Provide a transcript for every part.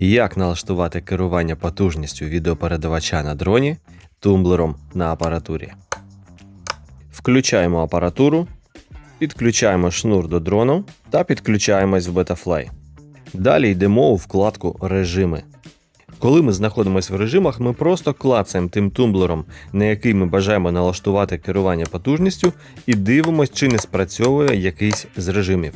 Як налаштувати керування потужністю відеопередавача на дроні тумблером на апаратурі. Включаємо апаратуру, підключаємо шнур до дрону та підключаємось в Betafly. Далі йдемо у вкладку Режими. Коли ми знаходимося в режимах, ми просто клацаємо тим тумблером, на який ми бажаємо налаштувати керування потужністю, і дивимося, чи не спрацьовує якийсь з режимів.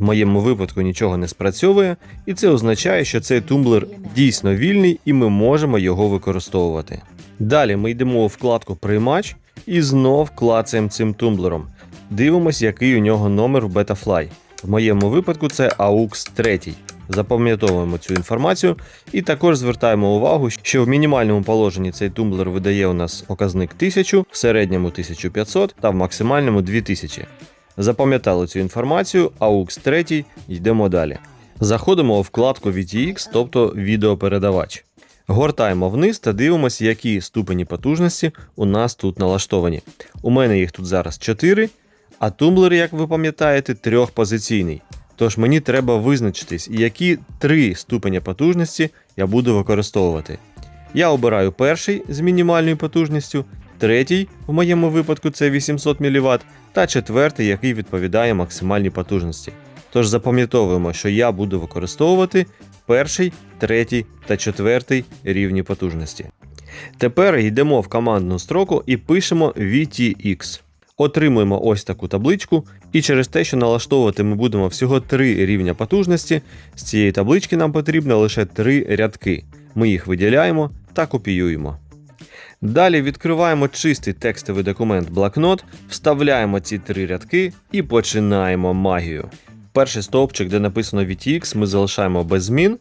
В моєму випадку нічого не спрацьовує, і це означає, що цей тумблер дійсно вільний і ми можемо його використовувати. Далі ми йдемо у вкладку Приймач і знов клацаємо цим тумблером. Дивимось, який у нього номер в Betafly. В моєму випадку це AUX 3. Запам'ятовуємо цю інформацію і також звертаємо увагу, що в мінімальному положенні цей тумблер видає у нас показник 1000, в середньому 1500 та в максимальному 2000. Запам'ятали цю інформацію, AUX 3 йдемо далі. Заходимо у вкладку VTX, тобто відеопередавач. Гортаємо вниз та дивимося, які ступені потужності у нас тут налаштовані. У мене їх тут зараз 4, а тумблер, як ви пам'ятаєте, трьохпозиційний. Тож мені треба визначитись, які три ступені потужності я буду використовувати. Я обираю перший з мінімальною потужністю, третій, в моєму випадку це 800 мВт, та четвертий, який відповідає максимальній потужності. Тож запам'ятовуємо, що я буду використовувати перший, третій та четвертий рівні потужності. Тепер йдемо в командну строку і пишемо VTX. Отримуємо ось таку табличку, і через те, що налаштовувати ми будемо всього три рівня потужності, з цієї таблички нам потрібно лише три рядки. Ми їх виділяємо та копіюємо. Далі відкриваємо чистий текстовий документ блокнот, вставляємо ці три рядки і починаємо магію. Перший стовпчик, де написано VTX, ми залишаємо без змін.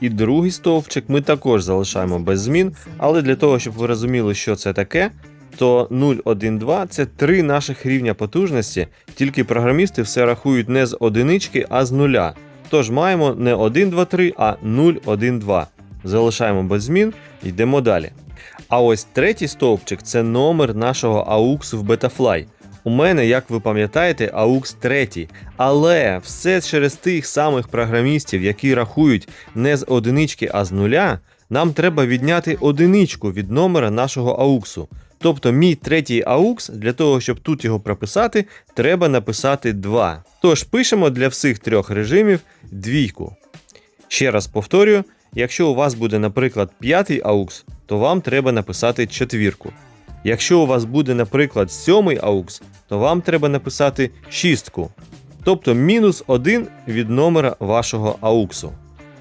І другий стовпчик ми також залишаємо без змін, але для того, щоб ви розуміли, що це таке, то 0,1,2 це три наших рівня потужності, тільки програмісти все рахують не з одинички, а з нуля. Тож маємо не 1, 2, 3, а 0, 1, 2. Залишаємо без змін, йдемо далі. А ось третій стовпчик це номер нашого AUX в Betafly. У мене, як ви пам'ятаєте, AUX 3, але все через тих самих програмістів, які рахують не з одинички, а з нуля, нам треба відняти одиничку від номера нашого AUX. Тобто мій третій AUX, для того, щоб тут його прописати, треба написати 2. Тож пишемо для всіх трьох режимів двійку. Ще раз повторюю, якщо у вас буде, наприклад, п'ятий AUX, то вам треба написати четвірку. Якщо у вас буде, наприклад, сьомий AUX, то вам треба написати шістку. Тобто мінус 1 від номера вашого AUX.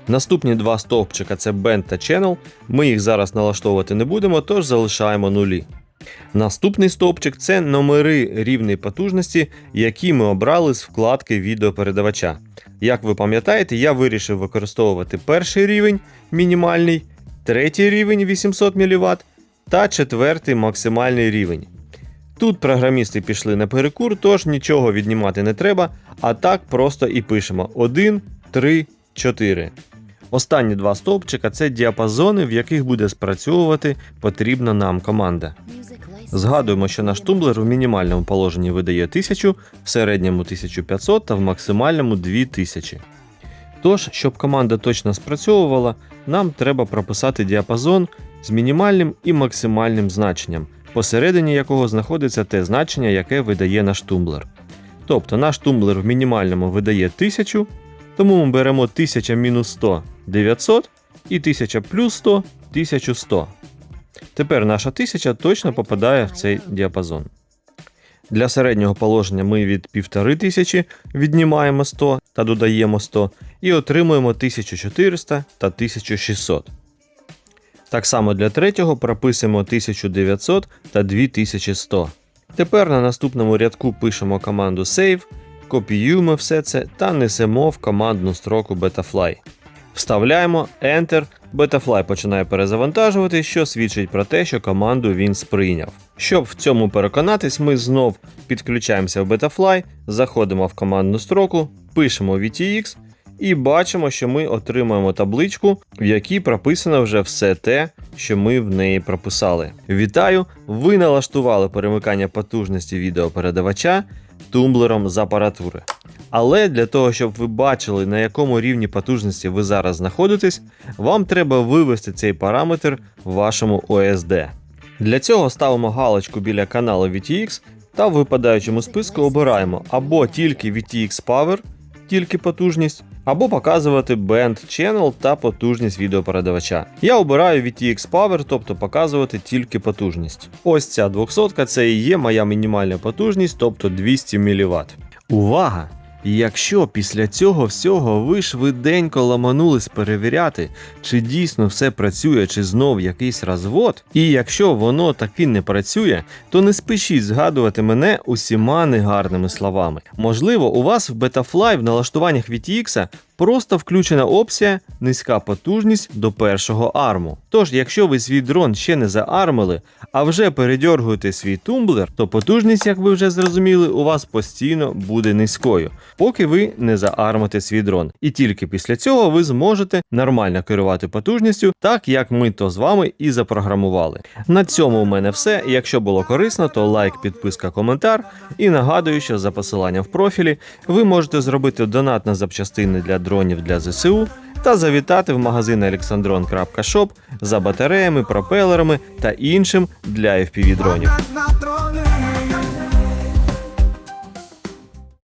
Наступні два стовпчика це Band та Channel. Ми їх зараз налаштовувати не будемо, тож залишаємо нулі. Наступний стовпчик це номери рівної потужності, які ми обрали з вкладки відеопередавача. Як ви пам'ятаєте, я вирішив використовувати перший рівень мінімальний, третій рівень 800 мВт та четвертий максимальний рівень. Тут програмісти пішли на перекур, тож нічого віднімати не треба, а так просто і пишемо 1, 3, 4. Останні два стовпчика це діапазони, в яких буде спрацьовувати потрібна нам команда. Згадуємо, що наш тумблер в мінімальному положенні видає 1000, в середньому 1500 та в максимальному 2000. Тож, щоб команда точно спрацьовувала, нам треба прописати діапазон з мінімальним і максимальним значенням, посередині якого знаходиться те значення, яке видає наш тумблер. Тобто наш тумблер в мінімальному видає 1000, тому ми беремо 1000 мінус 100 900 і 1000 плюс 100 1100. Тепер наша 1000 точно попадає в цей діапазон. Для середнього положення ми від 1500 віднімаємо 100 та додаємо 100 і отримуємо 1400 та 1600. Так само для третього прописуємо 1900 та 2100. Тепер на наступному рядку пишемо команду Save, копіюємо все це та несемо в командну строку Betafly. Вставляємо Enter. Betafly починає перезавантажувати, що свідчить про те, що команду він сприйняв. Щоб в цьому переконатись, ми знов підключаємося в Betafly, заходимо в командну строку, пишемо VTX і бачимо, що ми отримуємо табличку, в якій прописано вже все те, що ми в неї прописали. Вітаю! Ви налаштували перемикання потужності відеопередавача тумблером з апаратури. Але для того, щоб ви бачили, на якому рівні потужності ви зараз знаходитесь, вам треба вивести цей параметр в вашому OSD. Для цього ставимо галочку біля каналу VTX та в випадаючому списку обираємо або тільки VTX Power, тільки потужність, або показувати Band Channel та потужність відеопередавача. Я обираю VTX Power, тобто показувати тільки потужність. Ось ця 200 це і є моя мінімальна потужність, тобто 200 мВт. Увага! Якщо після цього всього ви швиденько ламанулись перевіряти, чи дійсно все працює, чи знов якийсь розвод, і якщо воно таки не працює, то не спішіть згадувати мене усіма негарними словами. Можливо, у вас в Betafly в налаштуваннях VTX просто включена опція низька потужність до першого арму. Тож, якщо ви свій дрон ще не заармили, а вже передьоргуєте свій тумблер, то потужність, як ви вже зрозуміли, у вас постійно буде низькою, поки ви не заармите свій дрон. І тільки після цього ви зможете нормально керувати потужністю, так як ми то з вами і запрограмували. На цьому у мене все. Якщо було корисно, то лайк, підписка, коментар. І нагадую, що за посиланням в профілі ви можете зробити донат на запчастини для дронів для ЗСУ та завітати в магазин alexandron.shop за батареями, пропелерами та іншим для FPV дронів.